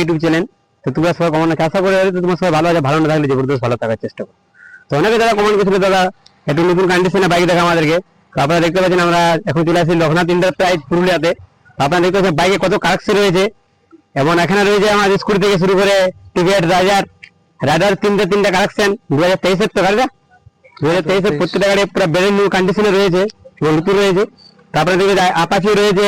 YouTube channel তো তোমরা সবাই কমেন্ট আছে আশা করি হয়তো তোমার সবাই ভালো আছে ভালো না থাকলে জবরদস্ত ভালো থাকার চেষ্টা করো। তো অনেকে যারা কমেন্ট করছিল দাদা একটু নতুন কন্ডিশনে বাইক দেখা আমাদেরকে। তো আপনারা দেখতে পাচ্ছেন আমরা এখন চলে আসি লোকনাথ ইন্টারপ্রাইজ পুরুলিয়াতে। তো আপনারা দেখতে পাচ্ছেন বাইকে কত কালেকশন রয়েছে। এবং এখানে রয়েছে আমার স্কুটি থেকে শুরু করে টিভিএট রাজার রাজার তিনটে তিনটে কালেকশন দু হাজার তেইশের তো গাড়িটা। দু হাজার তেইশের প্রত্যেকটা গাড়ি পুরো ব্র্যান্ড নিউ কন্ডিশনে রয়েছে এবং নতুন রয়েছে। তারপরে দেখবে আপাচি রয়েছে।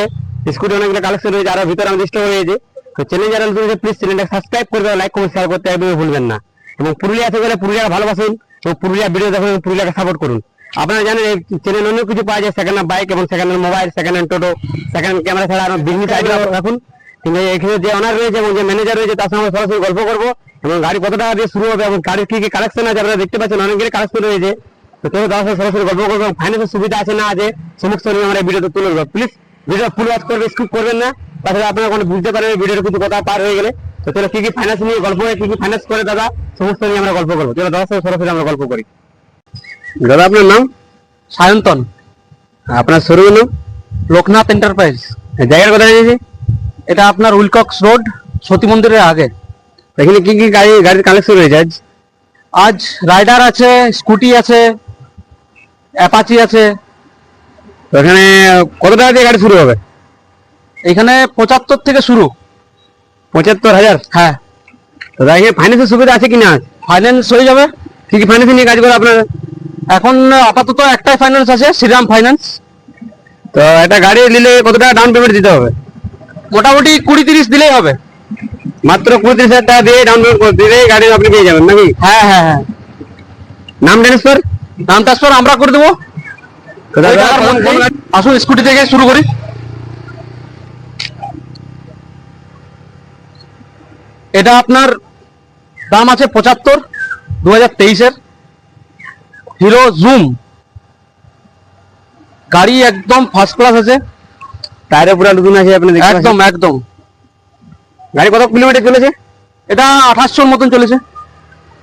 স্কুটি অনেকগুলো কালেকশন রয়েছে আরও ভিতরে আমাদের স্টোর রয়েছে। তো চ্যানেল নতুন প্লিজ চ্যানেলটা সাবস্ক্রাইব করবে লাইক কমেন্ট শেয়ার করতে একদমই ভুলবেন না। এবং পুরুলিয়া থেকে গেলে পুরুলিয়াকে ভালোবাসুন এবং পুরুলিয়া ভিডিও দেখুন এবং পুরুলিয়াকে সাপোর্ট করুন। আপনারা জানেন এই চ্যানেল অনেক কিছু পাওয়া যায় সেকেন্ড হ্যান্ড বাইক এবং second hand mobile second hand toto second hand camera ছাড়া আরও বিজনেস আইডিয়া রাখুন। কিন্তু এখানে যে অনার রয়েছে এবং যে ম্যানেজার রয়েছে তার সঙ্গে সরাসরি গল্প করব এবং গাড়ি কত টাকা দিয়ে শুরু হবে এবং গাড়ির কি কি কালেকশন আছে আপনারা দেখতে পাচ্ছেন অনেকগুলি কালেকশন রয়েছে। তো কেউ তার সাথে সরাসরি গল্প করব ফাইন্যান্সের সুবিধা আছে না আছে সমস্ত নিয়ে আমরা ভিডিওতে তুলে ধরবো। প্লিজ ভিডিও ফুল ওয়াচ করবে স্কিপ করবেন না। তাছাড়া আপনারা কোনো বুঝতে পারবেন ভিডিওর কিছু কথা পার হয়ে গেলে। তো চলো কি কি ফাইন্যান্স নিয়ে গল্প হয় কি কি ফাইন্যান্স করে দাদা সমস্ত নিয়ে আমরা গল্প করব। চলো দাদার সাথে সরাসরি আমরা গল্প করি। দাদা আপনার নাম? সায়ন্তন। আপনার শোরুমের নাম? লোকনাথ এন্টারপ্রাইজ জায়গার কথা জানিয়েছি এটা আপনার উইলকক্স রোড সতী মন্দিরের আগে। এখানে কি কি গাড়ি গাড়ির কালেকশন রয়েছে আজ? আজ রাইডার আছে স্কুটি আছে অ্যাপাচি আছে। এখানে কত টাকা দিয়ে গাড়ি শুরু হবে? এখানে পঁচাত্তর থেকে শুরু। পঁচাত্তর হাজার? হ্যাঁ। দাদা এখানে ফাইন্যান্সের সুবিধা আছে কিনা? ফাইন্যান্স হয়ে যাবে। কি কি ফাইন্যান্স নিয়ে কাজ করে আপনারা? এখন আপাতত একটাই ফাইন্যান্স আছে শ্রীরাম ফাইন্যান্স তো একটা গাড়ি নিলে কত টাকা ডাউন পেমেন্ট দিতে হবে? মোটামুটি কুড়ি তিরিশ দিলেই হবে। মাত্র পঁয়ত্রিশ হাজার টাকা দিয়ে ডাউন পেমেন্ট দিলেই গাড়ি আপনি পেয়ে যাবেন নাকি? হ্যাঁ হ্যাঁ হ্যাঁ। নাম ট্রান্সফার নাম ট্রান্সফার আমরা করে দেবো। আসুন স্কুটি থেকে শুরু করি। এটা আপনার দাম আছে পঁচাত্তর দু হাজার তেইশের। Hero Zoom. গাড়ি একদম ফার্স্ট ক্লাস আছে। টায়ারে পুরো নতুন আছে আপনি একদম একদম। গাড়ি কত কিলোমিটার চলেছে? এটা আঠাশশোর মতন চলেছে।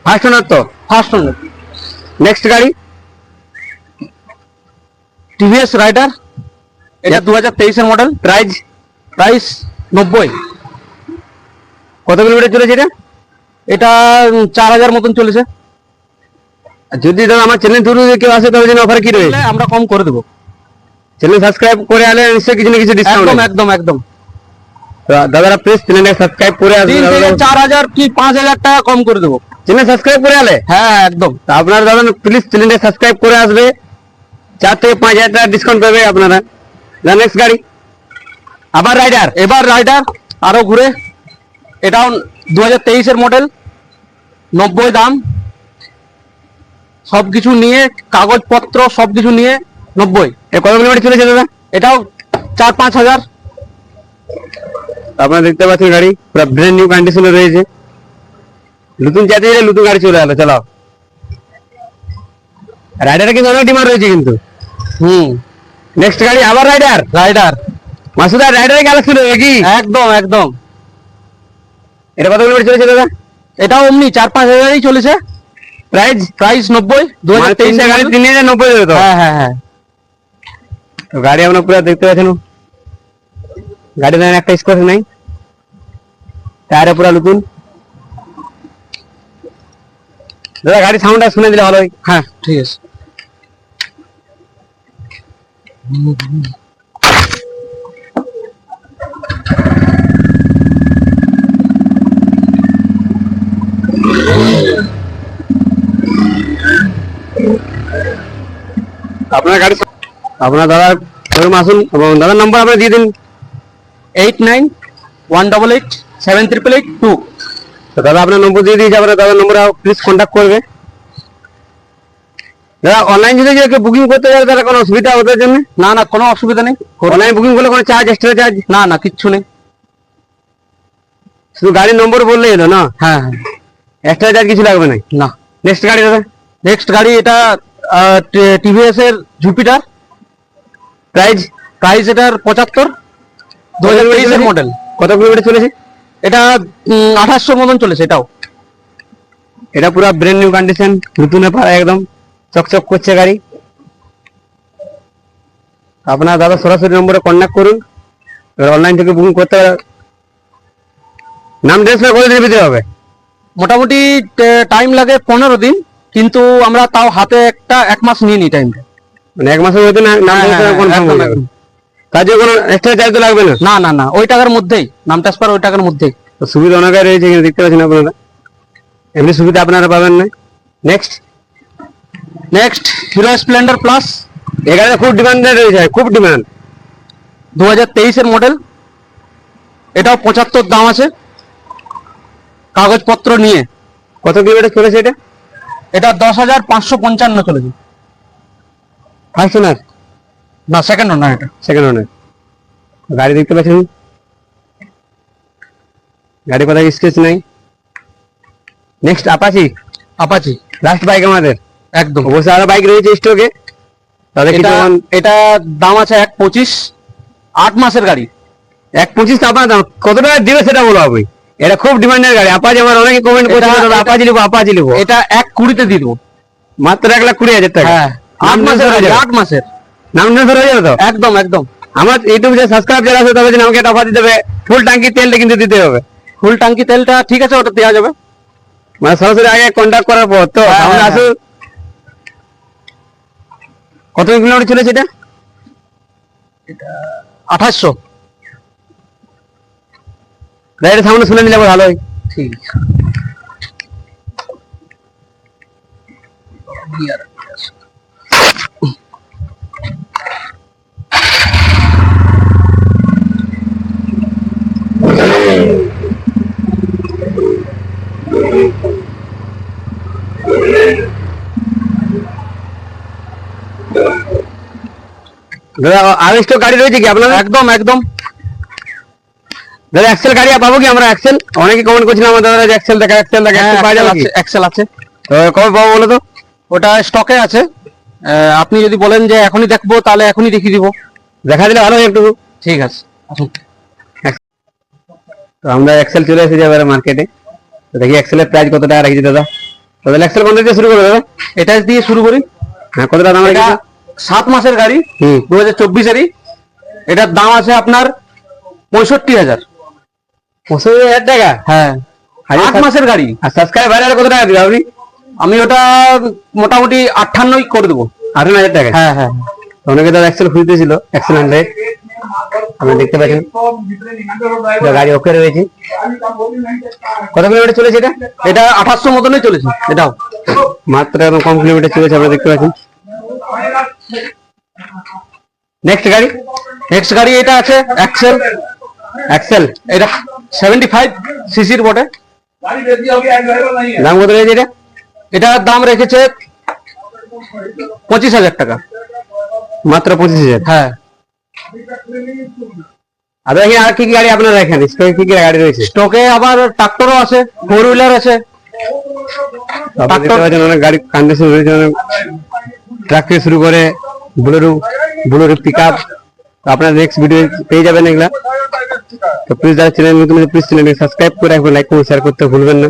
ফার্স্ট ওনার তো ফার্স্ট ওনার নেক্সট গাড়ি টিভিএস রাইডার এটা দু হাজার তেইশের মডেল প্রাইস প্রাইস নব্বই। কত কিলোমিটার চলেছে এটা? এটা চার হাজার মতন চলেছে। যদি দাদা আমার চ্যানেল থ্রু কেউ আসে তাহলে জন্য অফার কি রয়েছে? আমরা কম করে দেবো। চ্যানেল সাবস্ক্রাইব করে আলে নিশ্চয়ই কিছু না কিছু ডিসকাউন্ট একদম একদম একদম। দাদারা প্লিজ চ্যানেলটা সাবস্ক্রাইব করে আসবেন চার হাজার কি পাঁচ হাজার টাকা কম করে দেবো। চ্যানেল সাবস্ক্রাইব করে আলে হ্যাঁ একদম। তা আপনারা দাদা প্লিজ চ্যানেলটা সাবস্ক্রাইব করে আসবে। চার থেকে পাঁচ হাজার টাকা ডিসকাউন্ট পাবে আপনারা। নেক্সট গাড়ি। আবার রাইডার এবার রাইডার আরও ঘুরে। এটাও দু হাজার মডেল নব্বই দাম। সবকিছু নিয়ে কাগজপত্র সবকিছু নিয়ে নব্বই। কত কিলোমিটার চলেছে দাদা এটাও চার পাঁচ হাজার। আপনারা দেখতে পাচ্ছেন গাড়ি পুরো ব্র্যান্ড নিউ কন্ডিশনে রয়েছে। নতুন চাইতে গেলে নতুন গাড়ি চলে এলো চালাও রাইডারে কিন্তু অনেক ডিমান্ড রয়েছে কিন্তু। হুম। নেক্সট গাড়ি আবার রাইডার রাইডার মাসুদা রাইডারে রয়েছে কি? একদম একদম। এটা কত কিলোমিটার চলেছে দাদা? এটাও অমনি চার পাঁচ হাজারই চলেছে। প্রাইস প্রাইস নব্বই দু হাজার তিনটা গাড়ি তেইশ তিন হাজার নব্বই তো? হ্যাঁ হ্যাঁ হ্যাঁ। তো গাড়ি আপনার পুরো দেখতে পাচ্ছেন। গাড়ি দেন একটা স্কোর নাই। টায়ারে পুরো নতুন দাদা গাড়ি সাউন্ডটা শুনে দিলে ভালো হয়। হ্যাঁ ঠিক আছে। আপনার গাড়ি আপনার দাদা শোরুম আসুন এবং দাদার নম্বর আপনি দিয়ে দিন। Eight nine one double eight seven triple eight two তো দাদা আপনার নম্বর দিয়ে দিয়েছে আপনার দাদার নম্বরে প্লিজ কন্ট্যাক্ট করবে। দাদা অনলাইন যদি কেউ বুকিং করতে যায় তাহলে কোনো অসুবিধা ওদের জন্য? না না কোনো অসুবিধা নেই। অনলাইন বুকিং করলে কোনো চার্জ এক্সট্রা চার্জ না না কিচ্ছু নেই। শুধু গাড়ির নম্বর বললেই হলো না? হ্যাঁ হ্যাঁ। এক্সট্রা চার্জ কিছু লাগবে না না। নেক্সট গাড়ি দাদা? নেক্সট গাড়ি এটা টিভিএস এর জুপিটার প্রাইস প্রাইস এটার পঁচাত্তর। দু হাজার তেইশের মডেল কত কিলোমিটার চলেছে? এটা আঠাশশোর মতন চলেছে এটাও। এটা পুরো ব্র্যান্ড নিউ কন্ডিশন নতুন পাড়া একদম চকচক করছে গাড়ি। আপনার দাদা সরাসরি নম্বরে কন্ট্যাক্ট করুন। অনলাইন থেকে বুকিং করতে নাম ট্রান্সফার করে দিতে হবে। মোটামুটি টাইম লাগে পনেরো দিন কিন্তু আমরা তাও হাতে একটা এক মাস নিয়ে নিই টাইমটা মানে এক মাসের মধ্যে হ্যাঁ, হ্যাঁ, জন্য কোনো এক্সট্রা চার্জ লাগবে না? না না না ওই টাকার মধ্যেই নাম ট্রান্সফার ওই টাকার মধ্যেই। সুবিধা অনেক রয়েছে এখানে দেখতে পাচ্ছেন আপনারা। এমনি সুবিধা আপনারা পাবেন না। Next next Hero Splendor plus এখানে খুব ডিমান্ড রয়েছে খুব ডিমান্ড দু হাজার তেইশের মডেল এটাও পঁচাত্তর দাম আছে। কাগজপত্র নিয়ে। কত কিলোমিটার চলেছে এটা? এটা দশ হাজার পাঁচশো পঞ্চান্ন চলেছে। ফার্স্ট ওনার না সেকেন্ড না এটা। সেকেন্ড ওনার গাড়ি দেখতে পাচ্ছেন? গাড়ি কোথায় স্কেচ নাই? Next Apache Apache last bike আমাদের? একদম। অবশ্যই আরও বাইক রয়েছে স্টকে তাহলে এটা দাম আছে এক পঁচিশ আট মাসের গাড়ি। এক পঁচিশ আপনার দাম। কত টাকা দিবে সেটা বলো আপনি এটা খুব ডিমান্ডের গাড়ি। আপাজি আমার অনেকে কমেন্ট করছে দাদা, আপাজি লিবো আপাজি লিবো এটা এক কুড়িতে দিয়ে দেবো। মাত্র এক লাখ কুড়ি হাজার টাকা। হ্যাঁ। আট মাসের হয়ে। আট মাসের। নাম ট্রান্সফার হয়ে যাবে তো? একদম একদম। আমার ইউটিউব যে সাবস্ক্রাইব যারা আছে তবে আমাকে একটা অফার দিতে হবে। ফুল ট্যাঙ্কি তেলটা কিন্তু দিতে হবে। ফুল ট্যাঙ্কি তেলটা ঠিক আছে ওটা দেওয়া যাবে। মানে সরাসরি আগে কন্ট্যাক্ট করার পর তো হ্যাঁ, সামনে হ্যাঁ, আসুন। কত কিলোমিটার চলেছে এটা আঠাশশো। গাড়িটা সামনে শুনে নিলে ভালো হয় ঠিক। দাদা আর গাড়ি রয়েছে কি আপনার একদম একদম। দাদা এক্সেল গাড়ি পাবো কি আমরা? এক্সেল অনেকে কমেন্ট করছিলাম আমাদের দাদা যে এক্সেল দেখা এক্সেল দেখা হ্যাঁ এক্সেল পাওয়া যাবে কি? এক্সেল আছে। কবে পাবো বলো তো? ওটা স্টকে আছে। আপনি যদি বলেন যে এখনই দেখব তাহলে এখনই দেখিয়ে দিব। দেখা দিলে ভালো একটু। ঠিক আছে তো আমরা এক্সেল চলে এসেছি এবারে মার্কেটে তো দেখি এক্সেলের প্রাইস কত টাকা রেখেছি দাদা। তাহলে এক্সেল কোন দিয়ে শুরু করব দাদা? এটা দিয়ে শুরু করি। হ্যাঁ কত টাকা দাম সাত মাসের গাড়ি দু হাজার চব্বিশেরই। এটার দাম আছে আপনার পঁয়ষট্টি হাজার। পঁচিশ হাজার টাকা? হ্যাঁ। আট মাসের গাড়ি? আর সাবস্ক্রাইব বাইরে কত টাকা দিবে আপনি আমি ওটা মোটামুটি আটান্নই করে দেবো। আঠান্ন হাজার টাকা হ্যাঁ হ্যাঁ। অনেকে দাদা এক্সেল খুঁজতেছিল এক্সেল হান্ড্রেড আপনি দেখতে পাচ্ছেন গাড়ি ওকে রয়েছে। কত কিলোমিটার চলেছে এটা? এটা আঠাশশো মতনই চলেছে। এটাও। মাত্র কম কিলোমিটার চলেছে আপনারা দেখতে পাচ্ছেন নেক্সট গাড়ি। নেক্সট গাড়ি এটা আছে এক্সেল এক্সেল এটা সেভেন্টি ফাইভ সিসির বটে। দাম কত রয়েছে এটা? এটার দাম রেখেছে পঁচিশ হাজার টাকা। মাত্র পঁচিশ হাজার? হ্যাঁ। আর দেখি আর কি কি গাড়ি আপনারা স্টকে কি কি গাড়ি রয়েছে? স্টকে আবার ট্রাক্টরও আছে ফোর হুইলার আছে অনেক গাড়ি কন্ডিশন রয়েছে ট্রাক থেকে শুরু করে বুলেরো বুলেরো পিক আপ আপনারা নেক্সট ভিডিও পেয়ে যাবেন এগুলা। তো প্লিজ যারা চ্যানেল নতুন প্লিজ চ্যানেলকে সাবস্ক্রাইব করে রাখবেন লাইক করে শেয়ার করতে ভুলবেন না।